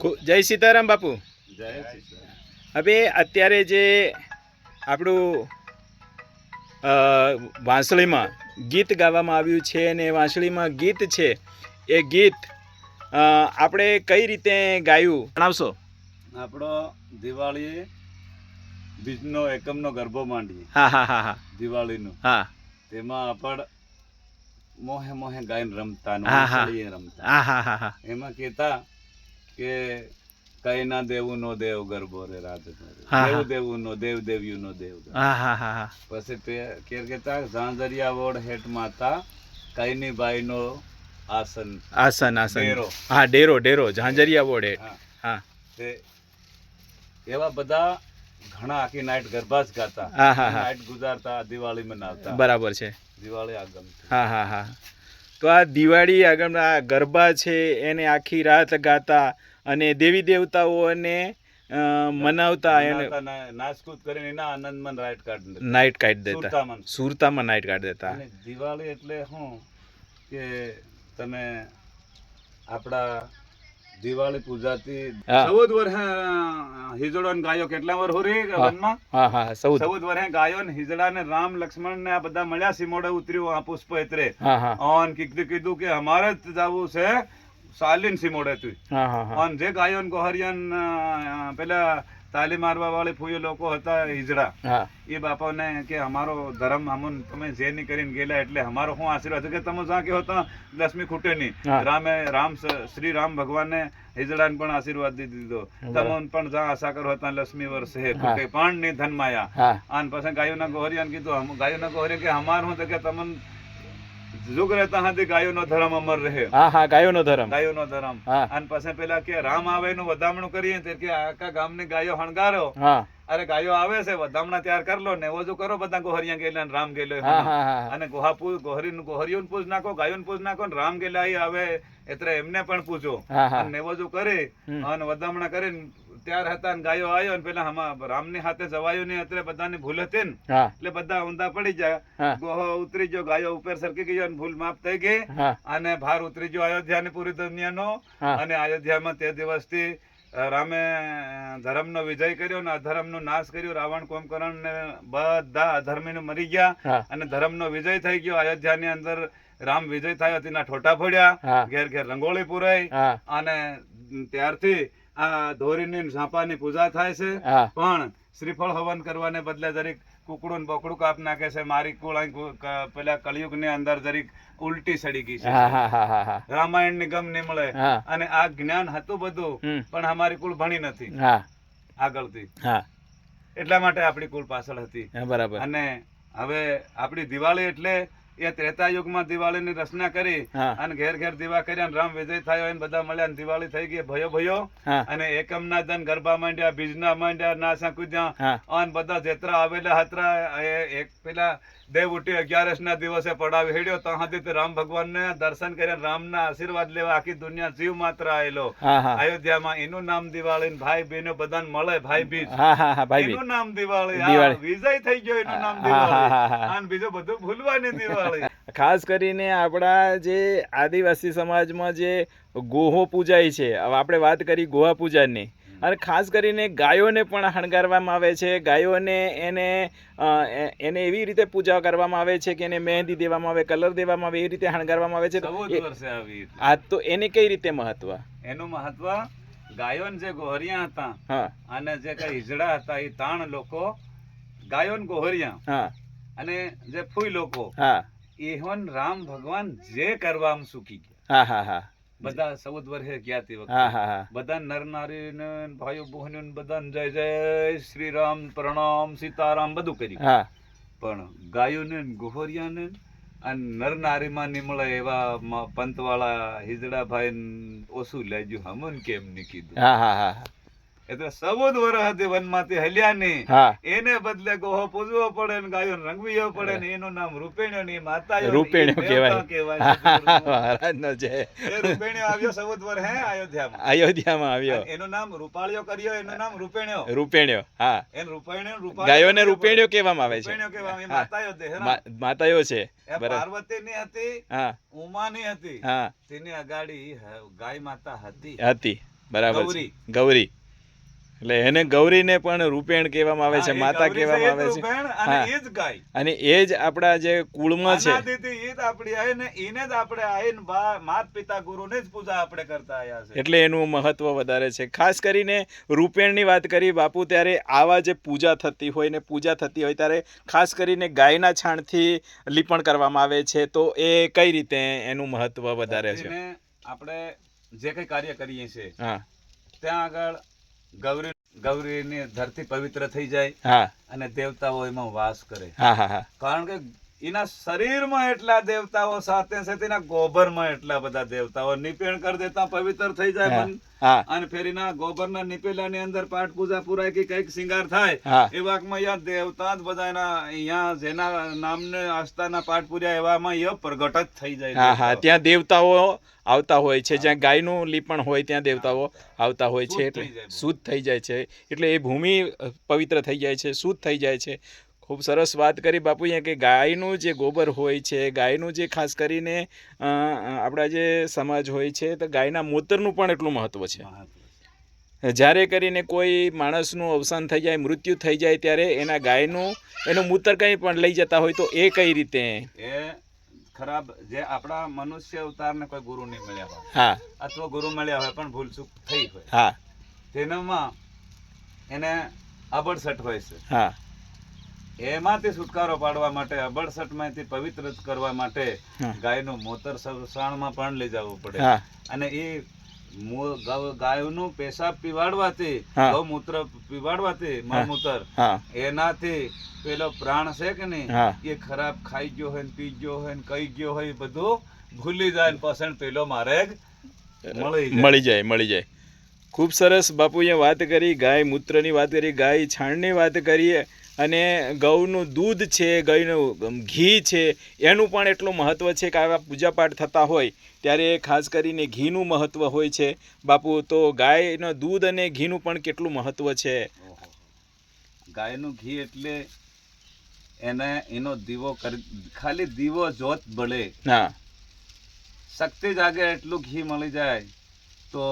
જય સીતારામ બાપુ. જય હવે અત્યારે જે આપણું વાંસળીમાં ગીત ગાવામાં આવ્યું છે અને વાંસળીમાં ગીત છે એ ગીત આપણે કઈ રીતે ગાયું? જણાવશો. આપણો દિવાળી બીજનો એકમનો ગરબો માંડીએ. હા હા હા હા. દિવાળીનું. હા. તેમાં આપણ મોહે મોહે ગાયન રમતા રમતા હા હા હા. એમાં કહેતા કે કઈ ના દેવું નો દેવ ગરબો રે હા. દેવું દેવું નો દેવ દેવ્યું નો દેવ પછી તે કેર કહેતા ઝાંઝરિયા વોડ હેઠ માતા કઈની બાઈ નો આસન. આસન આસન. ડેરો. હા ડેરો ડેરો ઝાંઝરિયા વોડ હા. હા. એવા બધા ઘણા આખી નાઈટ ગરબા જ ગાતા. નાઈટ ગુજારતા દિવાળી મનાવતા. બરાબર છે. દિવાળી આગમ હા હા હા. તો આ દિવાળી આગળના ગરબા છે એને આખી રાત ગાતા અને દેવી દેવતાઓને મનાવતા એને નાસકૂદ કરીને એના આનંદમાં રાઈટ કાઢી નાઇટ કાઢી દેતા. સુરતામાં. સુરતામાં નાઇટ કાઢી દેતા. દિવાળી એટલે શું કે તમે આપણા દિવાળી પૂજાતી. ચૌદ વર્ષે હિજડો ને ગાયો કેટલા વર હોરી. વનમાં? ચૌદ. વર્ષે ગાયો ને હિજડા ને રામ લક્ષ્મણ ને આ બધા મળ્યા સિમોડે ઉતર્યું આ પુષ્પ એતરે. ઓન કીધું કીધું કે અમારે જ જવું છે સાલિન સિમોડે તું. ઓન જે ગાયો ને ગોહરિયન પેલા તાલી મારવા વાળી ફૂયો લોકો હતા હિજડા એ બાપાને કે અમારો ધર્મ અમુન તમે જે ની કરીને ગયેલા એટલે અમારો શું આશીર્વાદ કે તમે જ્યાં કે હતા લક્ષ્મી ખૂટે નહીં. રામે રામ શ્રી રામ ભગવાને હિજડાને પણ આશીર્વાદ દી દીધો. તમે પણ જ્યાં આશા કરો હતા લક્ષ્મી વર્ષે પણ ની ધન માયા અને પછી ગાયોના ગોહરિયાને કીધું ગાયોના ગોહરિયા કે અમારું તો કે તમને જુગ રહેતા હાથી ગાયોનો ધર્મ અમર રહે. હા હા ગાયોનો ધર્મ. ગાયોનો ધર્મ. અને પછી પેલા કે રામ આવે નું વધામણું કરીએ તે કે આખા ગામની ગાયો હણગારો. હા. અરે ગાયો આવે છે વધામણા તૈયાર કરી લો ને એવો કરો બધા ગોહરિયા ગયેલા ને રામ ગયેલો અને ગોહા પૂજ ગોહરી ગોહરીઓ પૂજ નાખો ગાયો પૂજ નાખો ને રામ ગયેલા આવે એટલે એમને પણ પૂછો. અને નેવોજું કરે અને વધામણા કરીને ત્યાર હતા ને ગાયો આવ્યો ને પેલા હમા રામની હાથે જવાયો નહીં અત્યારે બધાની ભૂલ હતી ને. એટલે બધા ઊંધા પડી જાય ગોહો ઉતરી ગયો ગાયો ઉપર સરકી ગયો અને ભૂલ માફ થઈ ગઈ. અને ભાર ઉતરી ગયો અયોધ્યાની પૂરી દુનિયાનો. અને અયોધ્યામાં તે દિવસથી રામે ધર્મનો વિજય કર્યો અને અધર્મનો નાશ કર્યો. રાવણ કુંભકર્ણ ને બધા અધર્મીને મરી ગયા. અને અને ધર્મનો વિજય થઈ ગયો. અયોધ્યાની અંદર રામ વિજય થયો. તેના ઠોટા ફોડ્યા. ઘેર ઘેર રંગોળી પુરાઈ. અને ત્યારથી આ ધોરીની ઝાંપાની પૂજા થાય છે. પણ શ્રીફળ હવન કરવાને બદલે જરીક કુકડું ને બકડું કાપ નાખે છે. મારી કુળ પેલા કળિયુગની અંદર જરીક ઉલટી સડી ગઈ છે. રામાયણની ગમ નહીં મળે અને આ જ્ઞાન હતું બધું પણ અમારી કુળ ભણી નથી. આગળથી. એટલા માટે આપણી કુળ પાછળ હતી. બરાબર. અને હવે આપણી દિવાળી એટલે એ ત્રેતા યુગમાં દિવાળીની રચના કરી અને ઘેર ઘેર દીવા કર્યા અને રામ વિજય થયો એને બધા મળ્યા દિવાળી થઈ ગઈ. ભયો ભયો. અને એકમ ના ધન ગરબા માંડ્યા બીજના માંડ્યા નાસા કૂદ્યા અને બધા જેતરા આવેલા હતરા એક પેલા દેવ ઉઠી અગિયારસ ના દિવસે પડાવી હેડ્યો. તો હાથી રામ ભગવાન ને દર્શન કર્યા રામ ના આશીર્વાદ લેવા આખી દુનિયા જીવ માત્ર આવેલો અયોધ્યામાં એનું નામ દિવાળી ભાઈ બહેનો બધાને મળે ભાઈ બીજ. એનું નામ દિવાળી. દિવાળી. વિજય થઈ ગયો એનું નામ. દિવાળી. અને બીજું બધું ભૂલવાની દિવાળી ખાસ કરીને આપણા જે આદિવાસી સમાજમાં જે ગોહો પૂજાય છે હવે આપણે વાત કરી ગોહા પૂજાની. અને ખાસ કરીને ગાયોને પણ શણગારવામાં આવે છે. ગાયોને એને એને એવી રીતે પૂજા કરવામાં આવે છે કે એને મહેંદી દેવામાં આવે કલર દેવામાં આવે એ રીતે શણગારવામાં આવે છે. આ તો એને કઈ રીતે મહત્વ? એનું મહત્વ ગાયોન જે ગોહરિયા હતા હા. અને જે કઈ હિજડા હતા એ તાણ લોકો ગાયોન ગોહરિયા હા. અને જે ફૂઈ લોકો હા. એહોન રામ ભગવાન જે કરવામાં સુખી ગયા. હા હા હા. બધા ચૌદ વર્ષે ગયા તે વખતે. બધા નર નારી ને ભાઈઓ બહેનો ને બધા જય જય શ્રી રામ પ્રણામ સીતારામ બધું કર્યું પણ ગાયોને ને ગોહરિયાને અને નર નારીમાં નીમળે એવા પંત પંતવાળા હિજડા ભાઈ ઓછું લેજ્યું. હમન કેમ ની કીધું? એટલે ચૌદ વર્ષ હતી વનમાંથી હલ્યા નહીં એને બદલે ગોહો પૂજવો પડે ને ગાયો રંગવીઓ પડે ને એનું નામ રૂપેણ્યો ની માતા રૂપેણ્યો કહેવાય. મહારાજ. કહેવાય છે. રૂપેણ્યો આવ્યો ચૌદ વર્ષ હે અયોધ્યામાં. અયોધ્યામાં આવ્યો. એનું નામ રૂપાળ્યો કર્યો એનું નામ રૂપેણ્યો. રૂપેણ્યો હા. એને રૂપેણ્યો રૂપાળ્યો ગાયોને રૂપેણ્યો કહેવામાં આવે છે. રૂપેણ્યો કહેવામાં માતાયો. માતાઓ માતાઓ છે. પાર્વતી ની હતી હા. ઉમાની હતી. હા. તેની અગાડી ગાય માતા હતી. હતી. બરાબર ગૌરી. ગૌરી. એટલે એને ગૌરીને પણ રૂપેણ કહેવામાં આવે છે માતા કહેવામાં આવે છે. અને એ જ ગાય. અને એ જ આપણા જે કુળમાં છે. એ જ આપણી આય ને એને જ આપણે આઈને માત પિતા ગુરુને જ પૂજા આપણે કરતા આવ્યા છે. એટલે એનું મહત્વ વધારે છે. ખાસ કરીને રૂપેણની વાત કરી બાપુ ત્યારે આવા જે પૂજા થતી હોય ને પૂજા થતી હોય ત્યારે ખાસ કરીને ગાયના છાણથી લીપણ કરવામાં આવે છે તો એ કઈ રીતે એનું મહત્વ વધારે છે? આપણે જે કઈ કાર્ય કરીએ છીએ હા. ત્યાં આગળ ગૌરી ગૌરીની ધરતી પવિત્ર થઈ જાય અને દેવતાઓ એમાં વાસ કરે. કારણ કે એના શરીરમાં એટલા દેવતાઓ સાથે સાથે એના ગોબરમાં એટલા બધા દેવતાઓ. નિપેણ કરી દેતા પવિત્ર થઈ જાય મન. અને ફેર એના ગોબરના નિપેલાની અંદર પાઠ પૂજા પુરાય કે કંઈક શિંગાર થાય એ વાકમાં અહીંયા દેવતા જ બધા એના અહીંયા જેના નામને આસ્થાના પાઠ પૂજા એવામાં અહીંયા પ્રગટ જ થઈ જાય હા હા. ત્યાં દેવતાઓ આવતા હોય છે જ્યાં ગાયનું લીપણ હોય ત્યાં દેવતાઓ આવતા હોય છે એટલે શુદ્ધ થઈ જાય છે. એટલે એ ભૂમિ પવિત્ર થઈ જાય છે શુદ્ધ થઈ જાય છે. ખૂબ સરસ વાત કરી બાપુ અહીંયા કે ગાયનું જે ગોબર હોય છે ગાયનું જે ખાસ કરીને આપણા જે સમાજ હોય છે તો ગાયના મૂતરનું પણ એટલું મહત્ત્વ છે. જ્યારે કરીને કોઈ માણસનું અવસાન થઈ જાય મૃત્યુ થઈ જાય ત્યારે એના ગાયનું એનું મૂતર કંઈ પણ લઈ જતા હોય તો એ કઈ રીતે? એ ખરાબ જે આપણા મનુષ્ય અવતારને કોઈ ગુરુ નહીં મળ્યા હોય. હા. અથવા ગુરુ મળ્યા હોય પણ ભૂલ ચૂક થઈ હોય. હા. તેનામાં એને અબડસટ હોય છે. હા. એમાંથી છુટકારો પાડવા માટે અબડસટમાંથી પવિત્ર કરવા માટે ગાયનું મોતર સાણમાં પણ લઈ જવું પડે. અને એ ગાયનું પેશાબ પીવાડવાથી ગૌમૂત્ર પીવાડવાથી મળમૂત્ર એનાથી પેલો પ્રાણ છે કે નહીં એ ખરાબ ખાઈ ગયો હોય પી ગયો હોય કઈ ગયો હોય બધું ભૂલી જાય ને પછી પેલો મારે મળી જાય. મળી જાય ખૂબ સરસ બાપુએ વાત કરી ગાય મૂત્રની વાત કરી ગાય છાણની વાત કરી અને ગૌનું દૂધ છે ગાયનું ઘી છે એનું પણ એટલું મહત્વ છે કે આવા પૂજાપાઠ થતા હોય ત્યારે ખાસ કરીને ઘીનું મહત્ત્વ હોય છે. બાપુ તો ગાયનો દૂધ અને ઘીનું પણ કેટલું મહત્વ છે? ગાયનું ઘી એટલે એને એનો દીવો ખાલી દીવો જોત બળે. હા. શક્તિ જાગે એટલું ઘી મળી જાય તો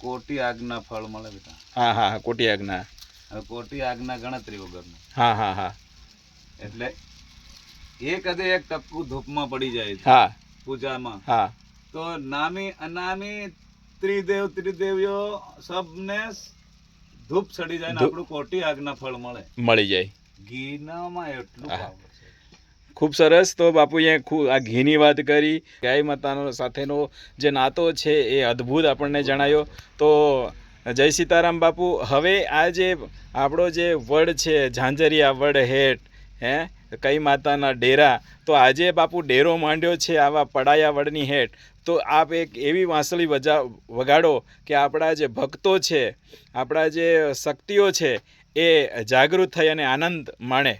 કોટી આગના ફળ મળે બેટા હા હા કોટી આજ્ઞા હવે કોટી આગના ગણતરી વગરનું. હા હા હા. એટલે એ અધે એક ટપકું ધૂપમાં પડી જાય છે હા. પૂજામાં. હા. તો નામી અનામી ત્રિદેવ ત્રિદેવીઓ સબને ધૂપ ચડી જાય ને આપણું કોટી આગના ફળ મળે. મળી જાય. ઘીનામાં એટલું. પાવર ખૂબ સરસ. તો બાપુએ આ ઘીની વાત કરી. ગાય માતાનો સાથેનો જે નાતો છે એ અદ્ભુત આપણને જણાયો. તો જય સીતારામ બાપુ. હવે આ જે આપણો જે વડ છે, ઝાંઝરિયા વડ હેઠ, હે, કઈ માતાના ડેરા, તો આજે બાપુ ડેરો માંડ્યો છે આવા પડાયા વડની હેઠ. તો આપ એક એવી વાંસળી વજા, વગાડો કે આપણા જે ભક્તો છે, આપણા જે શક્તિઓ છે, એ જાગૃત થઈ અને આનંદ માણે.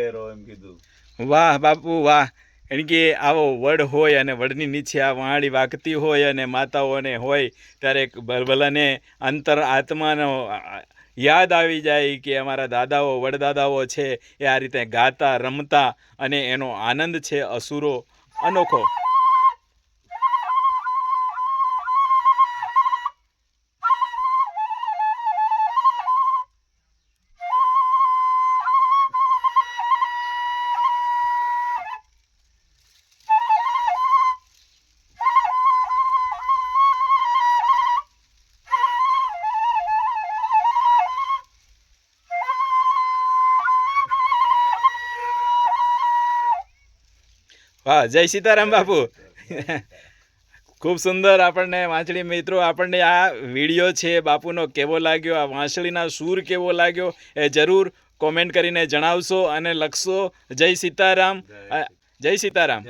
વે- એમ કીધું. વાહ બાપુ, વાહ. કારણ કે આવો વડ હોય અને વડની નીચે આ વાણી વાગતી હોય અને માતાઓને હોય, ત્યારે ભલભલાને અંતર આત્માનો યાદ આવી જાય કે અમારા દાદાઓ, વડદાદાઓ છે, એ આ રીતે ગાતા, રમતા અને એનો આનંદ છે અસુરો અનોખો. વાહ જય સીતારામ બાપુ. ખૂબ સુંદર આપણને વાંસળી મિત્રો આપણને આ વીડિયો છે બાપુનો કેવો લાગ્યો આ વાંસળીના સૂર કેવો લાગ્યો એ જરૂર કોમેન્ટ કરીને જણાવશો અને લખશો. જય સીતારામ. જય સીતારામ.